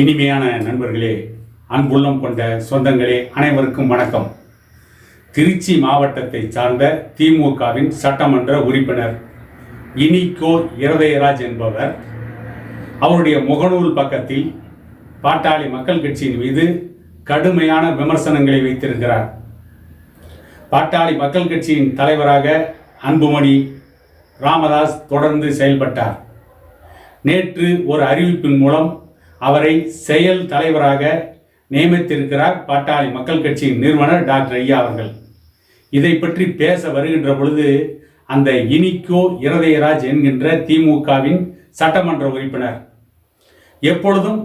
இனிமையான நண்பர்களே அன்புள்ளம் கொண்ட சொந்தங்களே அனைவருக்கும் வணக்கம். திருச்சி மாவட்டத்தை சார்ந்த திமுகவின் சட்டமன்ற உறுப்பினர் இனிகோ இருதயராஜ் என்பவர் அவருடைய முகநூல் பக்கத்தில் பாட்டாளி மக்கள் கட்சியின் மீது கடுமையான விமர்சனங்களை வைத்திருக்கிறார். பாட்டாளி மக்கள் கட்சியின் தலைவராக அன்புமணி ராமதாஸ் தொடர்ந்து செயல்பட்டார். நேற்று ஒரு அறிவிப்பின் மூலம் அவரை செயல் தலைவராக நியமித்திருக்கிறார் பாட்டாளி மக்கள் கட்சியின் நிறுவனர் டாக்டர் ஐயா அவர்கள். இதை பற்றி பேச வருகின்ற பொழுது அந்த இனிக்கோ இருதயராஜ் என்கின்ற திமுகவின் சட்டமன்ற உறுப்பினர். எப்பொழுதும்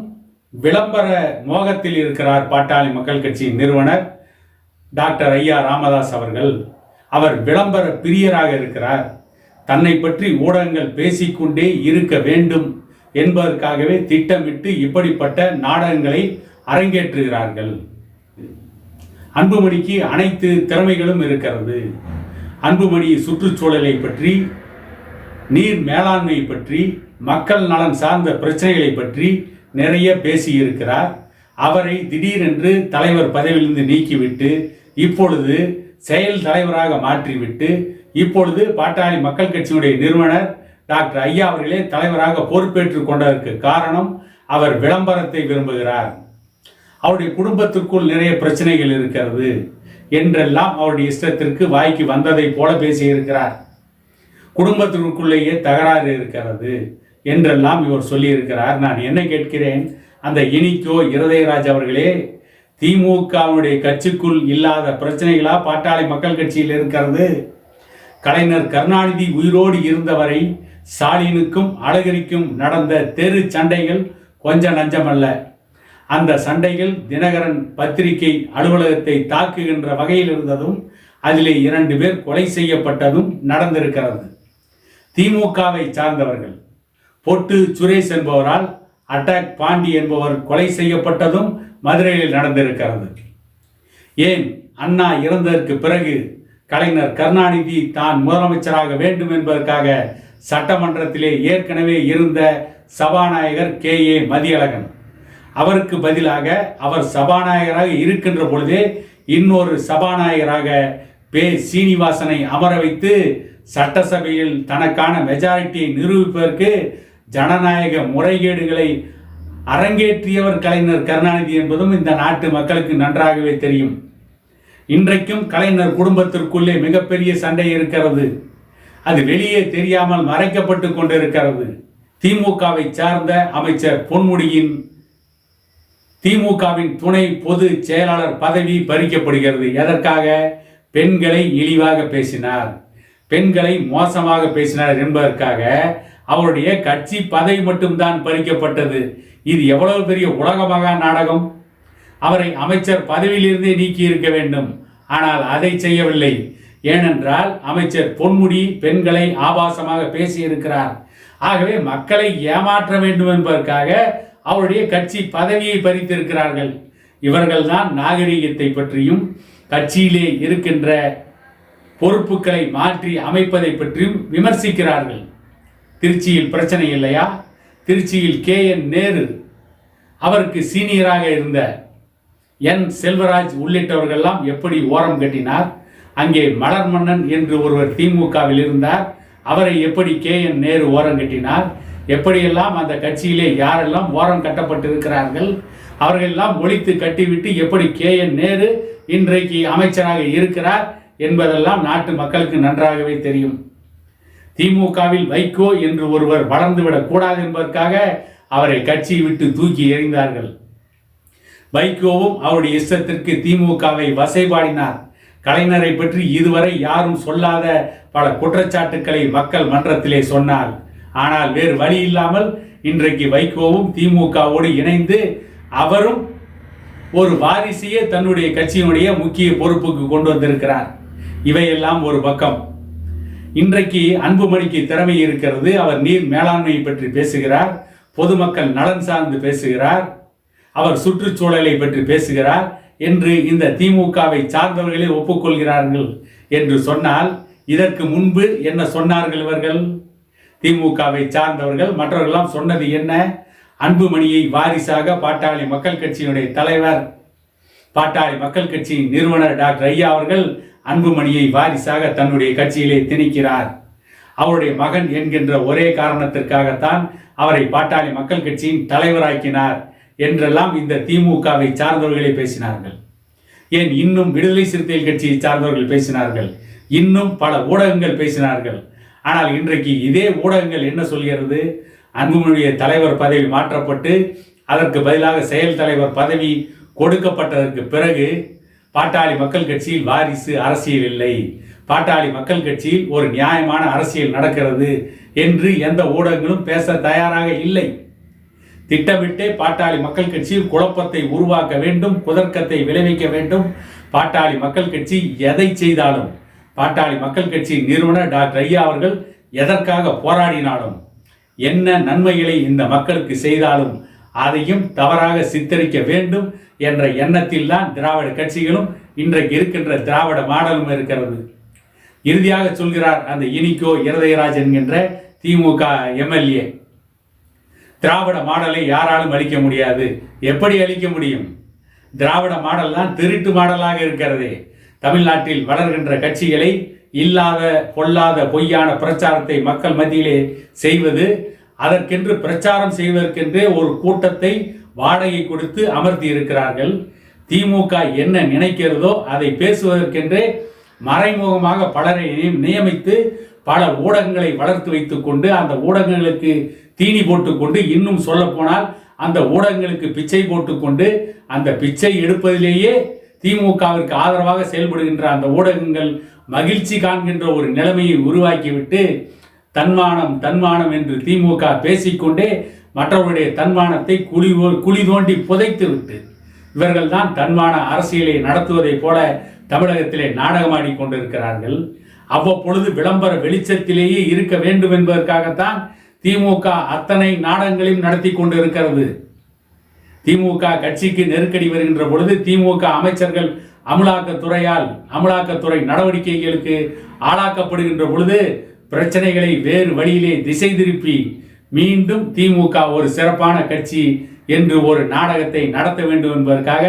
விளம்பர மோகத்தில் இருக்கிறார் பாட்டாளி மக்கள் கட்சியின் நிறுவனர் டாக்டர் ஐயா ராமதாஸ் அவர்கள். அவர் விளம்பர பிரியராக இருக்கிறார். தன்னை பற்றி ஊடகங்கள் பேசிக்கொண்டே இருக்க வேண்டும் என்பதற்காகவே திட்டமிட்டு இப்படிப்பட்ட நாடகங்களை அரங்கேற்றுகிறார்கள். அன்புமணிக்கு அனைத்து திறமைகளும் இருக்கிறது. அன்புமணி சுற்றுச்சூழலை பற்றி நீர் மேலாண்மை பற்றி மக்கள் நலன் சார்ந்த பிரச்சனைகளை பற்றி நிறைய பேசியிருக்கிறார். அவரை திடீரென்று தலைவர் பதவியிலிருந்து நீக்கிவிட்டு இப்பொழுது செயல் தலைவராக மாற்றிவிட்டு இப்பொழுது பாட்டாளி மக்கள் கட்சியினுடைய நிறுவனர் டாக்டர் ஐயா அவர்களே தலைவராக பொறுப்பேற்றுக் கொண்டதற்கு காரணம் அவர் விளம்பரத்தை விரும்புகிறார். அவருடைய குடும்பத்திற்குள் நிறைய பிரச்சனைகள் இருக்கிறது என்றெல்லாம் அவருடைய இஷ்டத்திற்கு வாய்க்கு வந்ததை போல பேசியிருக்கிறார். குடும்பத்திற்குள்ளேயே தகராறு இருக்கிறது என்றெல்லாம் இவர் சொல்லியிருக்கிறார். நான் என்ன கேட்கிறேன்? அந்த இனிக்கோ இருதயராஜ் அவர்களே திமுகவுடைய கட்சிக்குள் இல்லாத பிரச்சனைகளா பாட்டாளி மக்கள் கட்சியில் இருக்கிறது? கலைஞர் கருணாநிதி உயிரோடு இருந்தவரை ஸ்டாலினுக்கும் அழகிரிக்கும் நடந்த தெரு சண்டைகள் கொஞ்சம் நஞ்சமல்ல. அந்த சண்டைகள் தினகரன் பத்திரிகை அலுவலகத்தை தாக்குகின்ற வகையில் இருந்ததும் அதிலே இரண்டு பேர் கொலை செய்யப்பட்டதும் நடந்திருக்கிறது. திமுகவை சார்ந்தவர்கள். பொட்டு சுரேஷ் என்பவரால் அட்டாக் பாண்டி என்பவர் கொலை செய்யப்பட்டதும் மதுரையில் நடந்திருக்கிறது. ஏன்? அண்ணா இறந்ததற்கு பிறகு கலைஞர் கருணாநிதி தான் முதலமைச்சராக வேண்டும் என்பதற்காக சட்டமன்றத்திலே ஏற்கனவே இருந்த சபாநாயகர் கே. ஏ. மதியழகன். அவருக்கு பதிலாக அவர் சபாநாயகராக இருக்கின்ற பொழுதே இன்னொரு சபாநாயகராக பே. சீனிவாசனை அமர வைத்து சட்டசபையில் தனக்கான மெஜாரிட்டியை நிரூபிப்பதற்கு ஜனநாயக முறைகேடுகளை அரங்கேற்றியவர் கலைஞர் கருணாநிதி என்பதும் இந்த நாட்டு மக்களுக்கு நன்றாகவே தெரியும். இன்றைக்கும் கலைஞர் குடும்பத்திற்குள்ளே மிகப்பெரிய சண்டை இருக்கிறது. அது வெளியே தெரியாமல் மறைக்கப்பட்டு கொண்டிருக்கிறது. திமுகவை சார்ந்த அமைச்சர் பொன்முடியின் திமுகவின் துணை பொது செயலாளர் பதவி பறிக்கப்படுகிறது. எதற்காக? பெண்களை இழிவாக பேசினார். பெண்களை மோசமாக பேசினார் என்பதற்காக அவருடைய கட்சி பதவி மட்டும்தான் பறிக்கப்பட்டது. இது எவ்வளவு பெரிய உலக மகா நாடகம்? அவரை அமைச்சர் பதவியிலிருந்தே நீக்கி இருக்க வேண்டும். ஆனால் அதை செய்யவில்லை. ஏனென்றால் அமைச்சர் பொன்முடி பெண்களை ஆபாசமாக பேசியிருக்கிறார். ஆகவே மக்களை ஏமாற்ற வேண்டும் என்பதற்காக அவருடைய கட்சி பதவியை பறித்திருக்கிறார்கள். இவர்கள்தான் நாகரிகத்தை பற்றியும் கட்சியிலே இருக்கின்ற பொறுப்புகளை மாற்றி அமைப்பதை பற்றியும் விமர்சிக்கிறார்கள். திருச்சியில் பிரச்சனை இல்லையா? திருச்சியில் கே. என். நேரு அவருக்கு சீனியராக இருந்த என். செல்வராஜ் உள்ளிட்டவர்கள்லாம் எப்படி ஓரம் கட்டினார்? அங்கே மலர் மன்னன் என்று ஒருவர் திமுகவில் இருந்தார். அவரை எப்படி கே என் நேரு ஓரம் கட்டினார்? எப்படியெல்லாம் அந்த கட்சியிலே யாரெல்லாம் ஓரம் கட்டப்பட்டிருக்கிறார்கள்? அவர்களெல்லாம் ஒழித்து கட்டிவிட்டு எப்படி கே என் நேரு இன்றைக்கு அமைச்சராக இருக்கிறார் என்பதெல்லாம் நாட்டு மக்களுக்கு நன்றாகவே தெரியும். திமுகவில் வைகோ என்று ஒருவர் வளர்ந்துவிடக் கூடாது என்பதற்காக அவரை கட்சியை விட்டு தூக்கி எறிந்தார்கள். வைகோவும் அவருடைய இஷ்டத்திற்கு திமுகவை வசைபாடினார். கலைஞரை பற்றி இதுவரை யாரும் சொல்லாத பல குற்றச்சாட்டுக்களை மக்கள் மன்றத்திலே சொன்னார். ஆனால் வேறு வழி இல்லாமல் இன்றைக்கு வைகோவும் திமுகவோடு இணைந்து அவரும் ஒரு வாரிசையே தன்னுடைய கட்சியினுடைய முக்கிய பொறுப்புக்கு கொண்டு வந்திருக்கிறார். இவையெல்லாம் ஒரு பக்கம். இன்றைக்கு அன்புமணிக்கு திறமை இருக்கிறது. அவர் நீர் மேலாண்மையை பற்றி பேசுகிறார். பொதுமக்கள் நலன் சார்ந்து பேசுகிறார். அவர் சுற்றுச்சூழலை பற்றி பேசுகிறார். என்று இந்த திமுகவை சார்ந்தவர்களே ஒப்புக்கொள்கிறார்கள் என்று சொன்னால் இதற்கு முன்பு என்ன சொன்னார்கள் இவர்கள்? திமுகவை சார்ந்தவர்கள் மற்றவர்களெல்லாம் சொன்னது என்ன? அன்புமணியை வாரிசாக பாட்டாளி மக்கள் கட்சியினுடைய தலைவர் பாட்டாளி மக்கள் கட்சியின் நிறுவனர் டாக்டர் ஐயா அவர்கள் அன்புமணியை வாரிசாக தன்னுடைய கட்சியிலே திணிக்கிறார். அவருடைய மகன் என்கின்ற ஒரே காரணத்திற்காகத்தான் அவரை பாட்டாளி மக்கள் கட்சியின் தலைவராக்கினார். என்றெல்லாம் இந்த திமுகவை சார்ந்தவர்களே பேசினார்கள். ஏன் இன்னும் விடுதலை சிறுத்தைகள் கட்சியை சார்ந்தவர்கள் பேசினார்கள்? இன்னும் பல ஊடகங்கள் பேசினார்கள். ஆனால் இன்றைக்கு இதே ஊடகங்கள் என்ன சொல்கிறது? அன்புமொழிய தலைவர் பதவி மாற்றப்பட்டு அதற்கு பதிலாக செயல் தலைவர் பதவி கொடுக்கப்பட்டதற்கு பிறகு பாட்டாளி மக்கள் கட்சியில் வாரிசு அரசியல் இல்லை. பாட்டாளி மக்கள் கட்சியில் ஒரு நியாயமான அரசியல் நடக்கிறது என்று எந்த ஊடகங்களும் பேச தயாராக இல்லை. திட்டமிட்டே பாட்டாளி மக்கள் கட்சியில் குழப்பத்தை உருவாக்க வேண்டும் குதர்க்கத்தை விளைவிக்க வேண்டும். பாட்டாளி மக்கள் கட்சி எதை செய்தாலும் பாட்டாளி மக்கள் கட்சி நிறுவனர் டாக்டர் ஐயா அவர்கள் எதற்காக போராடினாலும் என்ன நன்மைகளை இந்த மக்களுக்கு செய்தாலும் அதையும் தவறாக சித்தரிக்க வேண்டும் என்ற எண்ணத்தில் தான் திராவிட கட்சிகளும் இன்றைக்கு இருக்கின்ற திராவிட மாடலும் இருக்கிறது. இறுதியாக சொல்கிறார் அந்த இனிக்கோ இருதயராஜ் என்கின்ற திமுக எம்எல்ஏ. திராவிட மாடலை யாராலும் அளிக்க முடியாது. எப்படி அளிக்க முடியும்? திராவிட மாடல் தான் திருட்டு மாடலாக இருக்கிறது. தமிழ்நாட்டில் வளர்கின்ற கட்சிகளை இல்லாத பொல்லாத பொய்யான பிரச்சாரத்தை மக்கள் மத்தியிலே செய்வது அதற்கென்று பிரச்சாரம் செய்வதற்கென்றே ஒரு கூட்டத்தை வாடகை கொடுத்து அமர்த்தி இருக்கிறார்கள். திமுக என்ன நினைக்கிறதோ அதை பேசுவதற்கென்றே மறைமுகமாக பலரை நியமித்து பல ஊடகங்களை வளர்த்து வைத்துக்கொண்டு அந்த ஊடகங்களுக்கு தீனி போட்டுக்கொண்டு இன்னும் சொல்ல போனால் அந்த ஊடகங்களுக்கு பிச்சை போட்டுக்கொண்டு அந்த பிச்சை எடுப்பதிலேயே திமுகவிற்கு ஆதரவாக செயல்படுகின்ற அந்த ஊடகங்கள் மகிழ்ச்சி காண்கின்ற ஒரு நிலைமையை உருவாக்கிவிட்டு தன்மானம் தன்மானம் என்று திமுக பேசிக்கொண்டே மற்றவருடைய தன்மானத்தை குழி குழி தோண்டி புதைத்து விட்டு இவர்கள் தான் தன்மான அரசியலை நடத்துவதைப் போல தமிழகத்திலே நாடகமாடி கொண்டிருக்கிறார்கள். அவ்வப்பொழுது விளம்பர வெளிச்சத்திலேயே இருக்க வேண்டும் என்பதற்காகத்தான் திமுக அத்தனை நாடகங்களையும் நடத்தி கொண்டு இருக்கிறது திமுக கட்சிக்கு நெருக்கடி வருகின்ற பொழுது திமுக அமைச்சர்கள் அமலாக்கத்துறையால் அமலாக்கத்துறை நடவடிக்கைகளுக்கு ஆளாக்கப்படுகின்ற பொழுது பிரச்சனைகளை வேறு வழியிலே திசை திருப்பி மீண்டும் திமுக ஒரு சிறப்பான கட்சி என்று ஒரு நாடகத்தை நடத்த வேண்டும் என்பதற்காக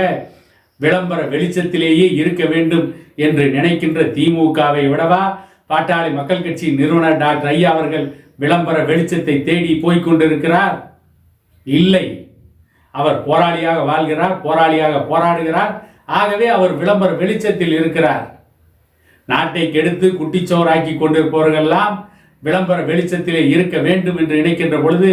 விளம்பர வெளிச்சத்திலேயே இருக்க வேண்டும் என்று நினைக்கின்ற திமுகவை விடவா? பாட்டாளி மக்கள் கட்சி நிறுவனர் டாக்டர் ஐயா அவர்கள் விளம்பர வெளிச்சத்தை தேடி போய்க் கொண்டிருக்கிறார் இல்லை. அவர் போராளியாக வாழ்கிறார் போராளியாக போராடுகிறார். ஆகவே அவர் விளம்பர வெளிச்சத்தில் இருக்கிறார். நாட்டை கெடுத்து குட்டிச்சோறாக்கி கொண்டிருப்பவர்கள்லாம் விளம்பர வெளிச்சத்திலே இருக்க வேண்டும் என்று நினைக்கின்ற பொழுது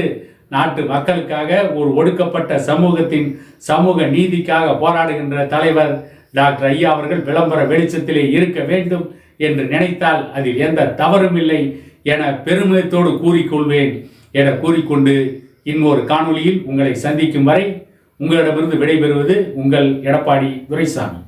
நாட்டு மக்களுக்காக ஒரு ஒடுக்கப்பட்ட சமூகத்தின் சமூக நீதிக்காக போராடுகின்ற தலைவர் டாக்டர் ஐயா அவர்கள் விளம்பர வெளிச்சத்திலே இருக்க வேண்டும் என்று நினைத்தால் அதில் எந்த தவறும் இல்லை. என பெருமிதத்தோடு கூறிக்கொள்வேன் என கூறிக்கொண்டு இன்னொரு காணொலியில் உங்களை சந்திக்கும் வரை உங்களிடமிருந்து விடைபெறுவது உங்கள் எடப்பாடி துரைசாமி.